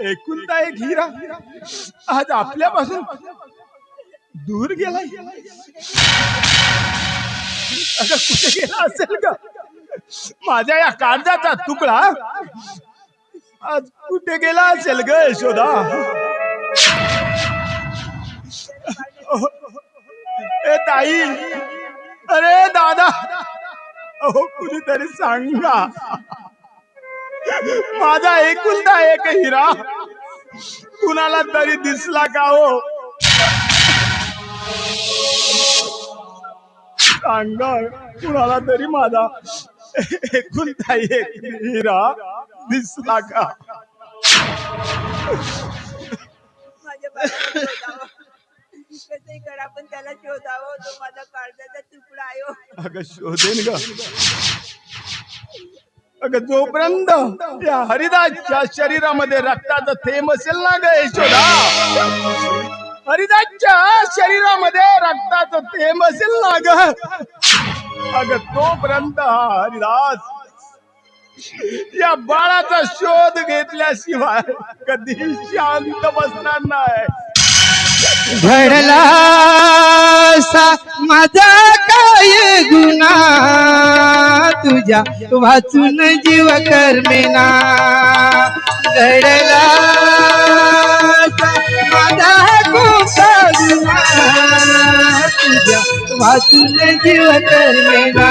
एकुलता एक हिरा. आज आपल्यापासून दूर गेला असं कुठे गेला असेल का माझ्या या काळजाचा तुकडा. आज कुठे गेला असेल ग यशोदा? ए ताई. अरे दादा. अहो कुणीतरी सांगा. माझा एकुलता एक हिरा. कुणाला तरी दिसला का हो? सांगा कुणाला तरी माझा एकुलता एक हिरा दिसला का? माझ्या बाळाला शोधावं. कसंही करा पण त्याला शोधावं. तो माझा काळजाचा तुकडा आहे हो. अगं शोधेन ग. अगं जोपर्यंत त्या हरिदासच्या शरीरामध्ये रक्ताचं थेंब असेल ना ग यशोदा? हरिदासच्या शरीरामध्ये रक्ताचं थेंब असेल ना ग? अग तोपर्यंत हरिदास या बाळाचा शोध घेतल्याशिवाय कधी शांत बसणार नाही. घडला माझा तुझ्या वाचून जीव कर्मेना घडला. माझा कोणता वाचून जीव कर्मेना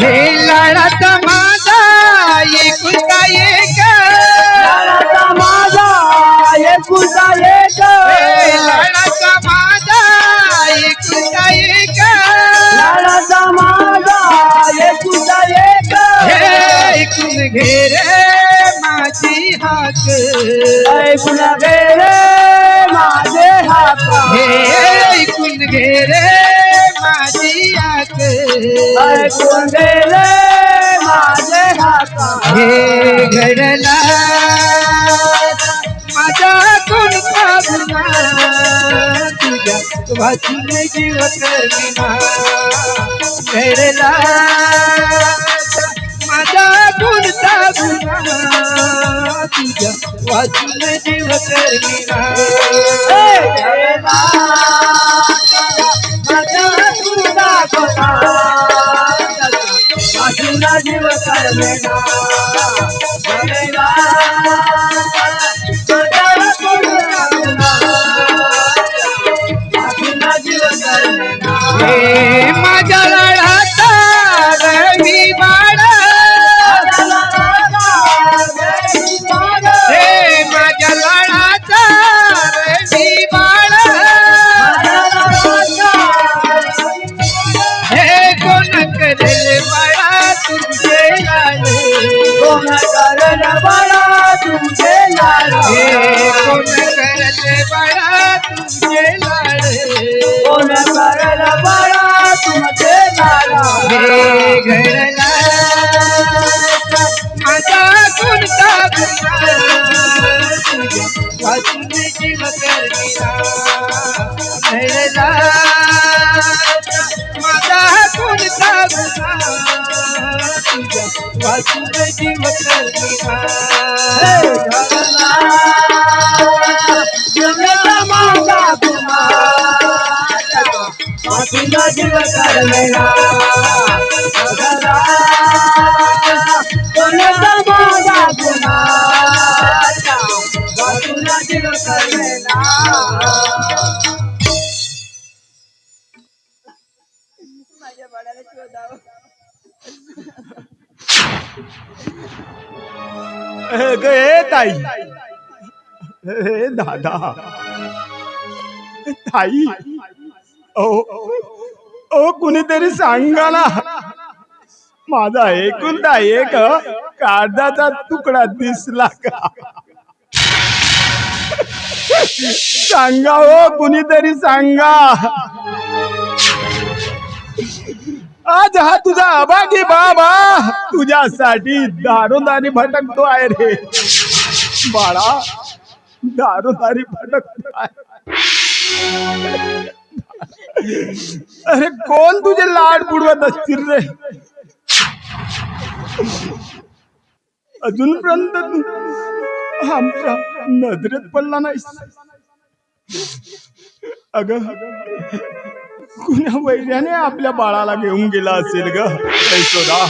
हे जयला हे लढत माझा एकुलता एक? लढत माझा एकुलता एक? हे ऐकून घे रे माझी हाक. माझे हात हे ऐकून घे रे माझी गेले माझे हे घडला माझा कोणता गुन्हा तुझ्या वाचून जीव कर्मिना घडला. माझा कोणता गुन्हा तुझ्या वाचून जीव कर्मिना कर्मेना हे लाड. कोण लाड घडला. माझा कोणता घडला. माझा कोणता गुन्हा तुझ्या वाचून जीव बाळाला शोधावं ए ग ए ताई ए दादा ताई ओ ओ कुणीतरी सांगा ना माझा एकुलता एक कागदाचा तुकडा दिसला का? सांगा हो कुणीतरी सांगा. आज हा तुझा अभागी बाबा. तुझ्यासाठी दारोदारी भटकतो आहे रे. बाळा दारोदारी भटकतो आहे. अरे कोण तुझे लाड बुडवत असतील रे? अजूनपर्यंत तू आमच्या नजरेत पडला नाही अग कुण्या वैर्याने आपल्या बाळाला घेऊन गेला असेल ग? यशोदा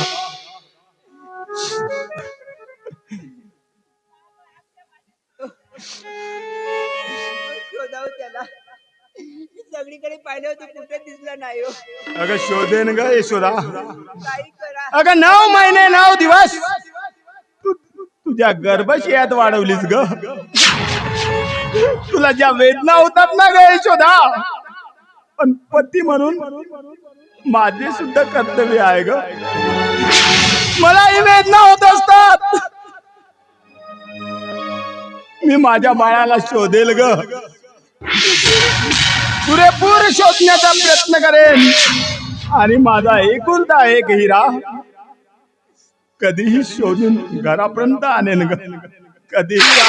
सगळीकडे पाहिलं होतं कुठे दिसलं नाही हो. अगं शोधेन ग यशोदा. काही करा. अगं नऊ महिने नऊ दिवस. तू तुझ्या गर्भशयात वाढवलीस ग. तुला ज्या वेदना होतात ना ग यशोदा. पण पती म्हणून माझे सुद्धा कर्तव्य आहे ग. मलाही वेदना होत असतात. मी माझ्या बाळाला शोधेल ग. पुरेपूर शोधण्याचा प्रयत्न करेन. आणि माझा एकुलता एक हिरा कधीही शोधून घरापर्यंत आणेन ग. कधीही अग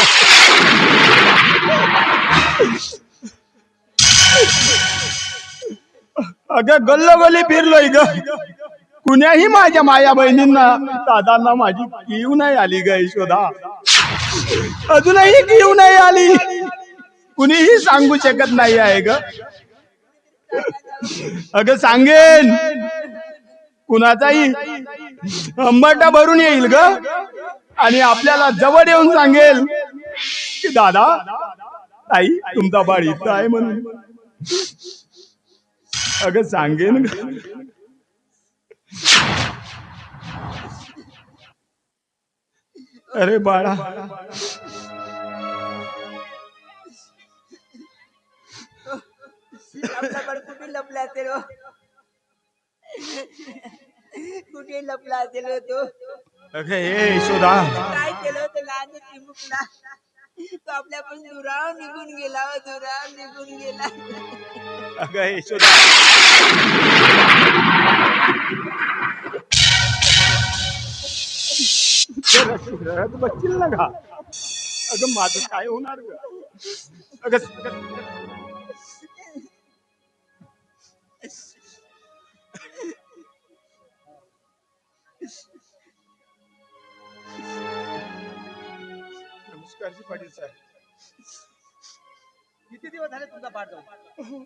अगं गल्लोगल्ली फिरलोय ग. कुण्याही माझ्या माया बहिणींना दादांना माझी किव नाही आली ग यशोदा. अजूनही किव नाही आली. कुणीही सांगू शकत नाही आहे ग. अगं सांगेन. कुणाचाही अंबाटा भरून येईल ग. आणि आपल्याला जवळ येऊन सांगेल की दादा ताई तुमचा बाळ इथं आहे म्हणून. अगं सांगेन ग. अरे बाळा. आपला बाळ कुठे लपला असेल हो? कुठे लपला असेल हो तो? अगं हे यशोदा. काय केलं होतं लहान चिमुकला तो आपल्यापासून दुराव निघून गेला हो दुराव निघून गेला. अगं यशोदा. जरा रडत बसशील ना का? अगं माझं काय होणार ग? अगं. नमस्कार जी पाटील साहेब. किती दिवस झाले तुमचा पाठ जाऊन?